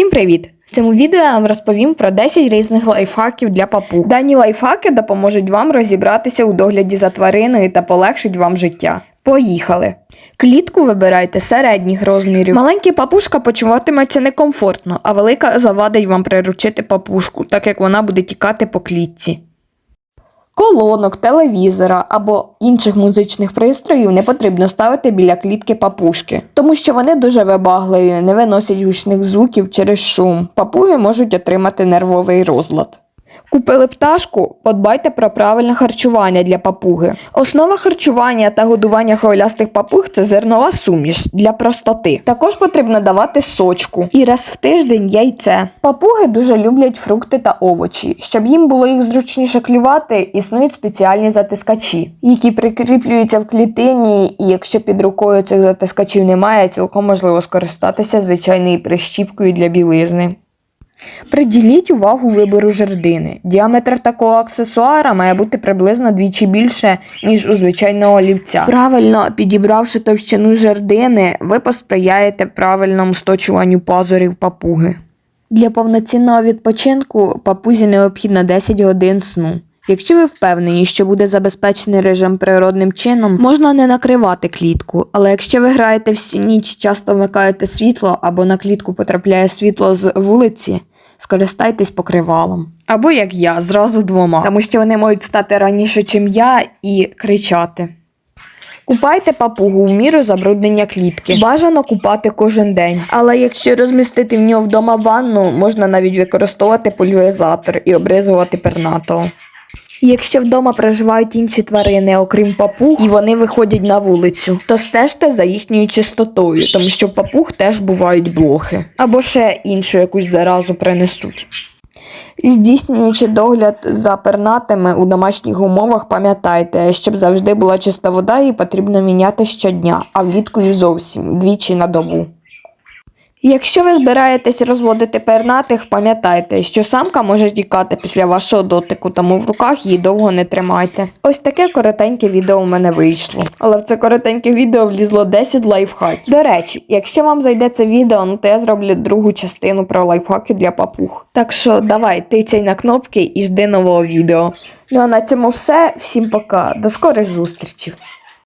Всім привіт! В цьому відео я вам розповім про 10 різних лайфхаків для папуг. Дані лайфхаки допоможуть вам розібратися у догляді за твариною та полегшать вам життя. Поїхали! Клітку вибирайте середніх розмірів. Маленький папушка почуватиметься некомфортно, а велика завадить вам приручити папушку, так як вона буде тікати по клітці. Колонок, телевізора або інших музичних пристроїв не потрібно ставити біля клітки папушки, тому що вони дуже вибагливі, не виносять гучних звуків через шум. Папуги можуть отримати нервовий розлад. Купили пташку, подбайте про правильне харчування для папуги. Основа харчування та годування хвилястих папуг це зернова суміш для простоти. Також потрібно давати сочку і раз в тиждень яйце. Папуги дуже люблять фрукти та овочі. Щоб їм було їх зручніше клювати, існують спеціальні затискачі, які прикріплюються в клітині, і якщо під рукою цих затискачів немає, цілком можливо скористатися звичайною прищіпкою для білизни. Приділіть увагу вибору жердини. Діаметр такого аксесуара має бути приблизно двічі більше, ніж у звичайного олівця. Правильно підібравши товщину жердини, ви посприяєте правильному сточуванню пазурів папуги. Для повноцінного відпочинку папузі необхідно 10 годин сну. Якщо ви впевнені, що буде забезпечений режим природним чином, можна не накривати клітку. Але якщо ви граєте всю ніч, часто вмикаєте світло або на клітку потрапляє світло з вулиці, скористайтесь покривалом. Або як я, зразу двома, тому що вони можуть стати раніше, чим я, і кричати. Купайте папугу в міру забруднення клітки. Бажано купати кожен день. Але якщо розмістити в нього вдома ванну, можна навіть використовувати пульверизатор і обризувати пернатого. Якщо вдома проживають інші тварини, окрім папуг, і вони виходять на вулицю, то стежте за їхньою чистотою, тому що в папуг теж бувають блохи. Або ще іншу якусь заразу принесуть. Здійснюючи догляд за пернатими у домашніх умовах, пам'ятайте, щоб завжди була чиста вода, її потрібно міняти щодня, а влітку і зовсім двічі на добу. Якщо ви збираєтесь розводити пернатих, пам'ятайте, що самка може тікати після вашого дотику, тому в руках її довго не тримайте. Ось таке коротеньке відео у мене вийшло. Але в це коротеньке відео влізло 10 лайфхаків. До речі, якщо вам зайде це відео, ну то я зроблю другу частину про лайфхаки для папуг. Так що давай, тицяй на кнопки і жди нового відео. Ну а на цьому все. Всім пока. До скорих зустрічей.